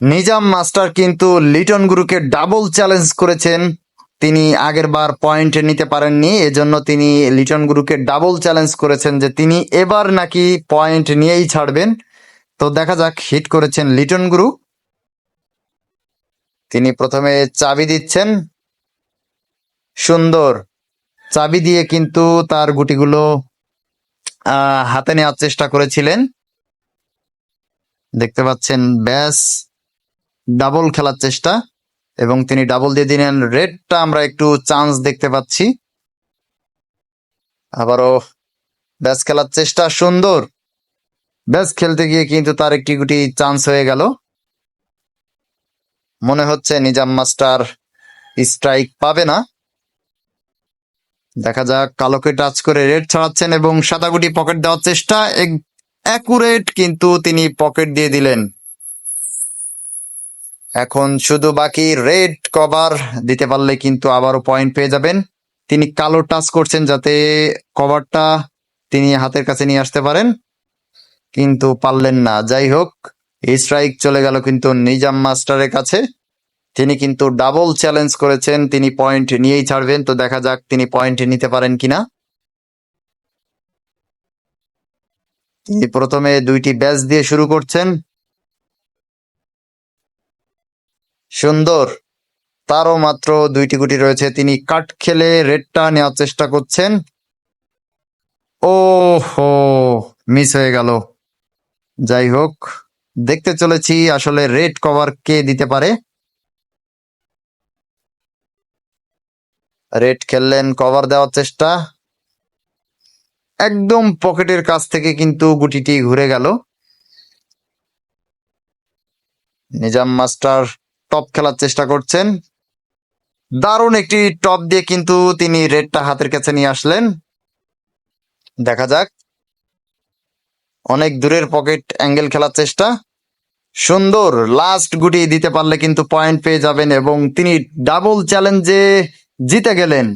Nizam master কিন্তু লিটন গুরুকে double challenge করেছেন। তিনি আগের বার পয়েন্ট নিতে পারেননি, এজন্য তিনি লিটন গুরুকে ডাবল চ্যালেঞ্জ করেছেন যে তিনি এবার নাকি পয়েন্ট নিয়েই ছাড়বেন। তো দেখা যাক হিট করেছেন লিটন গুরু। তিনি প্রথমে চাবি দিচ্ছেন। সুন্দর। চাবি দিয়ে কিন্তু তার গুটিগুলো হাতে নেওয়ার চেষ্টা করেছিলেন। দেখতে পাচ্ছেন, ব্যাস। ডাবল খেলার চেষ্টা এবং তিনি ডাবল দিয়ে দিলেন। রেডটা আমরা একটু চান্স দেখতে পাচ্ছি। আবারও ব্যাস খেলার চেষ্টা সুন্দর। ব্যাস খেলতে গিয়ে কিন্তু তার একটি গুটি চান্স হয়ে গেল। মনে হচ্ছে নিজাম মাস্টার স্ট্রাইক পাবে না। দেখা যাক, কালোকে টাচ করে রেড ছাড়াচ্ছেন এবং সাদা গুটি পকেট দেওয়ার চেষ্টা। অ্যাকুরেট কিন্তু তিনি পকেট দিয়ে দিলেন। এখন শুধু বাকি রেড কভার দিতে পারলে কিন্তু আবারও পয়েন্ট পেয়ে যাবেন। তিনি কালো টাচ করছেন যাতে কভারটা তিনি হাতের কাছে নিয়ে আসতে পারেন। কিন্তু পারলেন না। যাই হোক স্ট্রাইক চলে গেল কিন্তু নিজাম মাস্টারের কাছে। তিনি কিন্তু ডাবল চ্যালেঞ্জ করেছেন। তিনি পয়েন্ট নিয়েই ছাড়বেন। তো দেখা যাক তিনি পয়েন্ট নিতে পারেন কিনা। তিনি প্রথমে দুইটি ব্যাচ দিয়ে শুরু করছেন। সুন্দর। তারও মাত্র দুইটি গুটি রয়েছে। তিনি কাট খেলে রেডটা নেওয়ার চেষ্টা করছেন। ও হো মিস হয়ে গেল। যাই হোক, দেখতে চলেছি আসলে রেড কভার কে দিতে পারে। রেড খেললেন কভার দেওয়ার চেষ্টা। একদম পকেটের কাছ থেকে কিন্তু গুটিটি ঘুরে গেল। নিজাম মাস্টার টপ খেলার চেষ্টা করছেন। দারুণ একটি টপ দিয়ে কিন্তু তিনি রেডটা হাতের কাছে নিয়ে আসলেন। দেখা যাক। অনেক দূরের পকেট অ্যাঙ্গেল খেলার চেষ্টা। সুন্দর, লাস্ট গুটি দিতে পারলে কিন্তু পয়েন্ট পেয়ে যাবেন এবং তিনি ডাবল চ্যালেঞ্জে জিতে গেলেন।